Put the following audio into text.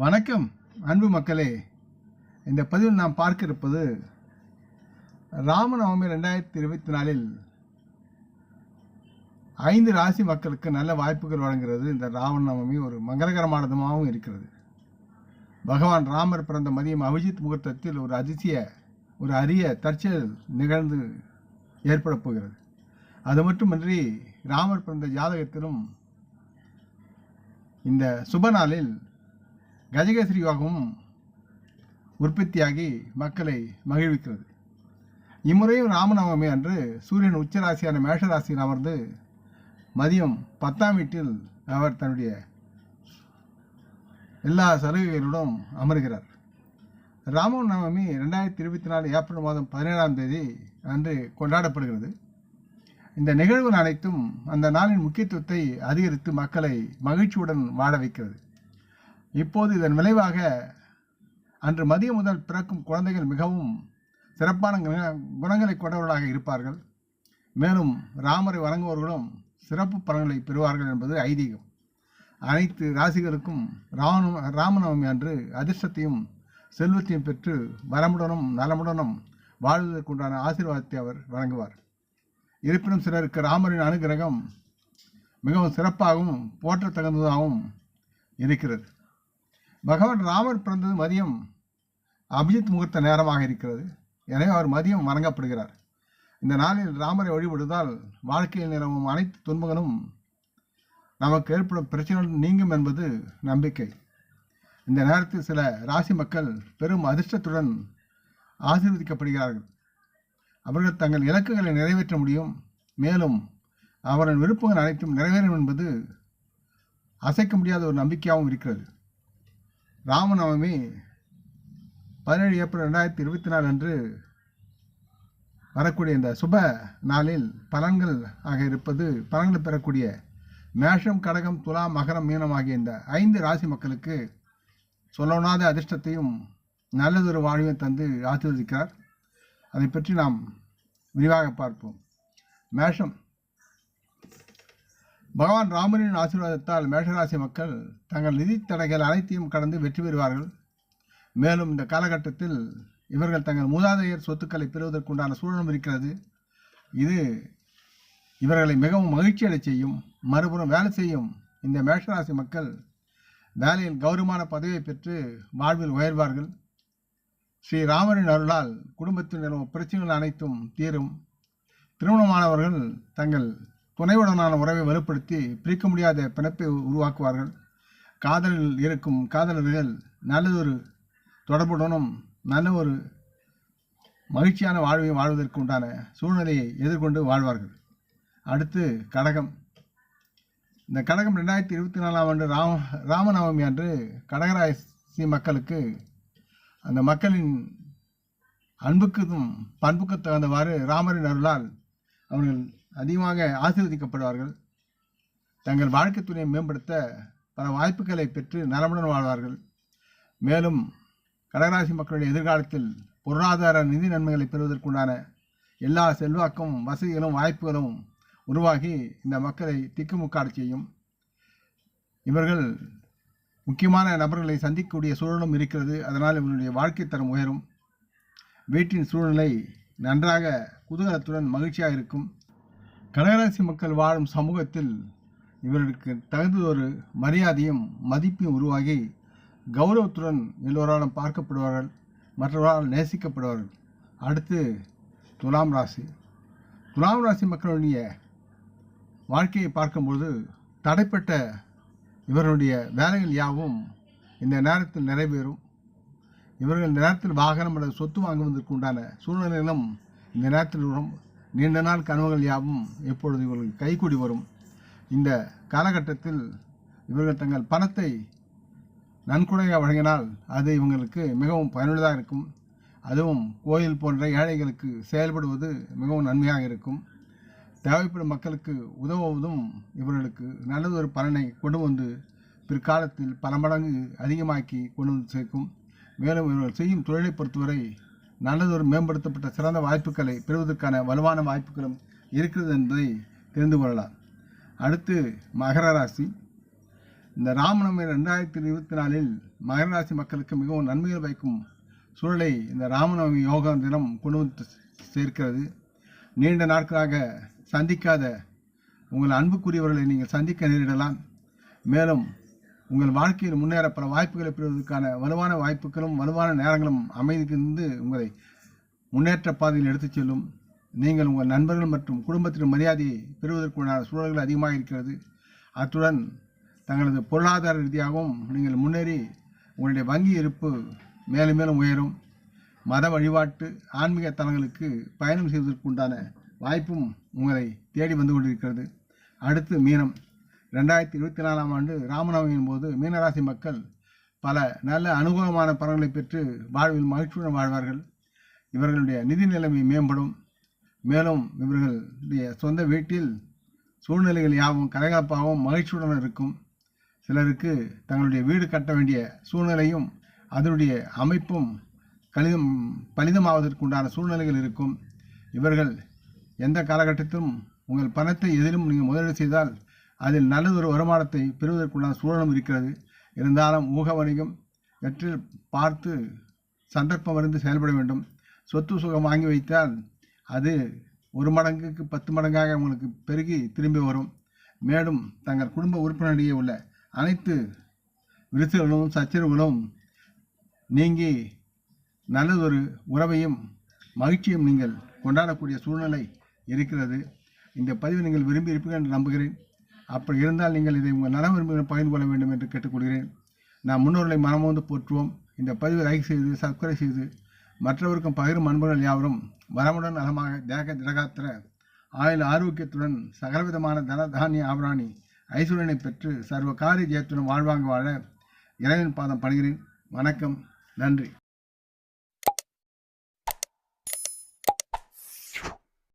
வணக்கம் அன்பு மக்களே. இந்த பதிவில் நாம் பார்க்க இருப்பது ராமநவமி ரெண்டாயிரத்தி இருபத்தி நாலில் ஐந்து ராசி மக்களுக்கு நல்ல வாய்ப்புகள் வழங்குகிறது. இந்த ராமநவமி ஒரு மங்களகரமானதுமாகவும் இருக்கிறது. பகவான் ராமர் பிறந்த மதியம் அபிஜித் முகூர்த்தத்தில் ஒரு அதிசய ஒரு அரிய தற்செயல் நிகழ்ந்து ஏற்பட போகிறது. அது மட்டுமின்றி ராமர் பிறந்த ஜாதகத்திலும் இந்த சுப நாளில் கஜகேசரி யோகமும் உற்பத்தியாகி மக்களை மகிழ்விக்கிறது. இம்முறையும் ராமநவமி அன்று சூரியன் உச்சராசியான மேஷராசியில் அமர்ந்து மதியம் பத்தாம் வீட்டில் அவர் தன்னுடைய எல்லா சலுகைகளுடன் அமர்கிறார். ராமநவமி ரெண்டாயிரத்தி இருபத்தி நாலு ஏப்ரல் மாதம் பதினேழாம் தேதி அன்று கொண்டாடப்படுகிறது. இந்த நிகழ்வுகள் அனைத்தும் அந்த நாளின் முக்கியத்துவத்தை அதிகரித்து மக்களை மகிழ்ச்சியுடன் வாழ வைக்கிறது. இப்போது இதன் விளைவாக அன்று மதியம் முதல் பிறக்கும் குழந்தைகள் மிகவும் சிறப்பான குண- குணங்களை கொண்டவர்களாக இருப்பார்கள். மேலும் ராமரை வணங்குவவர்களும் சிறப்பு பலன்களை பெறுவார்கள் என்பது ஐதீகம். அனைத்து ராசிகளுக்கும் ராம ராமநவமி அன்று அதிர்ஷ்டத்தையும் செல்வத்தையும் பெற்று வரமுடனும் நலமுடனும் வாழ்வதற்குண்டான ஆசீர்வாதத்தை அவர் வழங்குவார். இருப்பினும் சிலருக்கு ராமரின் அனுகிரகம் மிகவும் சிறப்பாகவும் போற்றத்தகுந்ததாகவும் இருக்கிறது. பகவான் ராமர் பிறந்தது மதியம் அபிஜித் முகூர்த்த நேரமாக இருக்கிறது. எனவே அவர் மதியம் வணங்கப்படுகிறார். இந்த நாளில் ராமரை வழிபடுவதால் வாழ்க்கையில் நிலவும் அனைத்து துன்பங்களும் நமக்கு ஏற்படும் பிரச்சனைகள் நீங்கும் என்பது நம்பிக்கை. இந்த நேரத்தில் சில ராசி மக்கள் பெரும் அதிர்ஷ்டத்துடன் ஆசீர்வதிக்கப்படுகிறார்கள். அவர்கள் தங்கள் இலக்குகளை நிறைவேற்ற முடியும். மேலும் அவரின் விருப்பங்கள் அனைத்தும் நிறைவேறும் என்பது அசைக்க முடியாத ஒரு நம்பிக்கையாகவும் இருக்கிறது. ராமநவமி பதினேழு ஏப்ரல் ரெண்டாயிரத்தி இருபத்தி நாலு அன்று வரக்கூடிய இந்த சுப நாளில் பலன்கள் ஆக இருப்பது பலன்கள் பெறக்கூடிய மேஷம் கடகம் துலாம் மகரம் மீனம் ஆகிய இந்த ஐந்து ராசி மக்களுக்கு சொல்லணாத அதிர்ஷ்டத்தையும் நல்லதொரு வாழ்வையும் தந்து ஆசீர்வதிக்கிறார். அதை பற்றி நாம் விரிவாக பார்ப்போம். மேஷம் பகவான் ராமனின் ஆசீர்வாதத்தால் மேஷராசி மக்கள் தங்கள் நிதி தடைகள் அனைத்தையும் கடந்து வெற்றி பெறுவார்கள். மேலும் இந்த காலகட்டத்தில் இவர்கள் தங்கள் மூதாதையர் சொத்துக்களை பெறுவதற்குண்டான சூழலும் இருக்கிறது. இது இவர்களை மிகவும் மகிழ்ச்சி செய்யும். மறுபுறம் வேலை செய்யும் இந்த மேஷராசி மக்கள் வேலையில் கௌரவமான பதவியை பெற்று வாழ்வில் உயர்வார்கள். ஸ்ரீ ராமரின் அருளால் குடும்பத்தில் நிலவும் பிரச்சனைகள் அனைத்தும் தீரும். திருமணமானவர்கள் தங்கள் துணைவுடனான உறவை வலுப்படுத்தி பிரிக்க முடியாத பிணைப்பை உருவாக்குவார்கள். காதலில் இருக்கும் காதலர்கள் நல்லதொரு தொடர்புடனும் நல்ல ஒரு மகிழ்ச்சியான வாழ்வையும் வாழ்வதற்கு உண்டான சூழ்நிலையை எதிர்கொண்டு வாழ்வார்கள். அடுத்து கடகம். இந்த கடகம் ரெண்டாயிரத்தி இருபத்தி நாலாம் ஆண்டு ராம ராமநவமி அன்று கடகராசி மக்களுக்கு அந்த மக்களின் அன்புக்கும் பண்புக்கு தகுந்தவாறு ராமரின் அருளால் அவர்கள் அதிகமாக ஆசீர்வதிக்கப்படுவார்கள். தங்கள் வாழ்க்கை துணையை மேம்படுத்த பல வாய்ப்புகளை பெற்று நலமுடன் வாழ்வார்கள். மேலும் கடகராசி மக்களுடைய எதிர்காலத்தில் பொருளாதார நிதி நன்மைகளை பெறுவதற்குண்டான எல்லா செல்வாக்கும் வசதிகளும் வாய்ப்புகளும் உருவாகி இந்த மக்களை திக்குமுக்காடு செய்யும். இவர்கள் முக்கியமான நபர்களை சந்திக்கக்கூடிய சூழலும் இருக்கிறது. அதனால் இவர்களுடைய வாழ்க்கை தரம் உயரும். வீட்டின் சூழ்நிலை நன்றாக குதூகலத்துடன் மகிழ்ச்சியாக இருக்கும். கடகராசி மக்கள் வாழும் சமூகத்தில் இவர்களுக்கு தகுந்ததொரு மரியாதையும் மதிப்பையும் உருவாகி கௌரவத்துடன் எல்லோராலும் பார்க்கப்படுவார்கள் மற்றவர்களால் நேசிக்கப்படுவார்கள். அடுத்து துலாம் ராசி. துலாம் ராசி மக்களுடைய வாழ்க்கையை பார்க்கும்பொழுது தடைப்பட்ட இவர்களுடைய வேலைகள் யாவும் இந்த நேரத்தில் நிறைவேறும். இவர்கள் இந்த நேரத்தில் வாகனம் அல்லது சொத்து வாங்குவதற்கு உண்டான சூழ்நிலைகளும் இந்த நேரத்தில் வரும். நீண்ட நாள் கனவுகள் யாவும் எப்பொழுது இவர்களுக்கு கைகூடி வரும்? இந்த காலகட்டத்தில் இவர்கள் தங்கள் பணத்தை நன்கொடையாக வழங்கினால் அது இவங்களுக்கு மிகவும் பயனுள்ளதாக இருக்கும். அதுவும் கோயில் போன்ற ஏழைகளுக்கு செயல்படுவது மிகவும் நன்மையாக இருக்கும். தேவைப்படும் மக்களுக்கு உதவுவதும் இவர்களுக்கு நல்லதொரு பலனை கொண்டு வந்து பிற்காலத்தில் பல மடங்கு அதிகமாக்கி கொண்டு வந்து சேர்க்கும். மேலும் இவர்கள் செய்யும் தொழிலை பொறுத்தவரை நல்லதொரு மேம்படுத்தப்பட்ட சிறந்த வாய்ப்புகளை பெறுவதற்கான வலுவான வாய்ப்புகளும் இருக்கிறது என்பதை தெரிந்து கொள்ளலாம். அடுத்து மகர ராசி. இந்த ராமநவமி ரெண்டாயிரத்தி இருபத்தி நாலில் மகர ராசி மக்களுக்கு மிகவும் நன்மைகள் வைக்கும் சூழலை இந்த ராமநவமி யோகா தினம் கொண்டு வந்து சேர்க்கிறது. நீண்ட நாட்களாக சந்திக்காத உங்கள் அன்புக்குரியவர்களை நீங்கள் சந்திக்க நேரிடலாம். மேலும் உங்கள் வாழ்க்கையில் முன்னேற பல வாய்ப்புகளை பெறுவதற்கான வலுவான வாய்ப்புகளும் வலுவான நேரங்களும் அமைதிக்கிருந்து உங்களை முன்னேற்ற பாதையில் எடுத்துச் செல்லும். நீங்கள் உங்கள் நண்பர்கள் மற்றும் குடும்பத்தின் மரியாதையை பெறுவதற்குண்டான சூழல்கள் அதிகமாக இருக்கிறது. அத்துடன் தங்களது பொருளாதார ரீதியாகவும் நீங்கள் முன்னேறி உங்களுடைய வங்கி இருப்பு மேலும் மேலும் உயரும். மத வழிபாட்டு ஆன்மீக தலங்களுக்கு பயணம் செய்வதற்குண்டான வாய்ப்பும் உங்களை தேடி வந்து கொண்டிருக்கிறது. அடுத்து மீனம். ரெண்டாயிரத்தி இருபத்தி நாலாம் ஆண்டு ராமநவமியின் போது மீனராசி மக்கள் பல நல்ல அனுகூலமான பலன்களை பெற்று வாழ்வில் மகிழ்ச்சியுடன் வாழ்வார்கள். இவர்களுடைய நிதி நிலைமை மேம்படும். மேலும் இவர்களுடைய சொந்த வீட்டில் சூழ்நிலைகள் யாவும் கலகலப்பாகவும் மகிழ்ச்சியுடன் இருக்கும். சிலருக்கு தங்களுடைய வீடு கட்ட வேண்டிய சூழ்நிலையும் அதனுடைய அமைப்பும் கணிதம் பலிதமாவதற்குண்டான சூழ்நிலைகள் இருக்கும். இவர்கள் எந்த காலகட்டத்திலும் உங்கள் பணத்தை எதிலும் நீங்கள் முதலீடு செய்தால் அதில் நல்லதொரு வருமானத்தை பெறுவதற்குண்டான சூழலும் இருக்கிறது. இருந்தாலும் ஊக வணிகம் வெற்றில் பார்த்து சந்தர்ப்பம் அறிந்து செயல்பட வேண்டும். சொத்து சுகம் வாங்கி வைத்தால் அது ஒரு மடங்குக்கு பத்து மடங்காக உங்களுக்கு பெருகி திரும்பி வரும். மேலும் தங்கள் குடும்ப உறுப்பினரிடையே உள்ள அனைத்து விரிசல்களும் சச்சரவுகளும் நீங்கி நல்லதொரு உறவையும் மகிழ்ச்சியும் நீங்கள் கொண்டாடக்கூடிய சூழ்நிலை இருக்கிறது. இந்த பதிவு நீங்கள் விரும்பி இருப்பீர்கள் என்று நம்புகிறேன். அப்படி இருந்தால் நீங்கள் இதை உங்கள் நல விரும்புகிற பகிர்ந்து கொள்ள வேண்டும் என்று கேட்டுக்கொள்கிறேன். நாம் முன்னோர்களை மனமோந்து போற்றுவோம். இந்த பதிவை லைக் செய்து சப்ஸ்கிரைப் செய்து மற்றவருக்கும் பகிரும் அன்புகள் யாவரும் வரமுடன் நலமாக தேக திரகாத்திர ஆயுள் ஆரோக்கியத்துடன் சகலவிதமான தன தானிய ஆபராணி ஐஸ்வர்யனை பெற்று சர்வ காரிய ஜெயத்துடன் வாழ்வாங்க வாழ இறைவன் பாதம் பணிகிறேன். வணக்கம். நன்றி.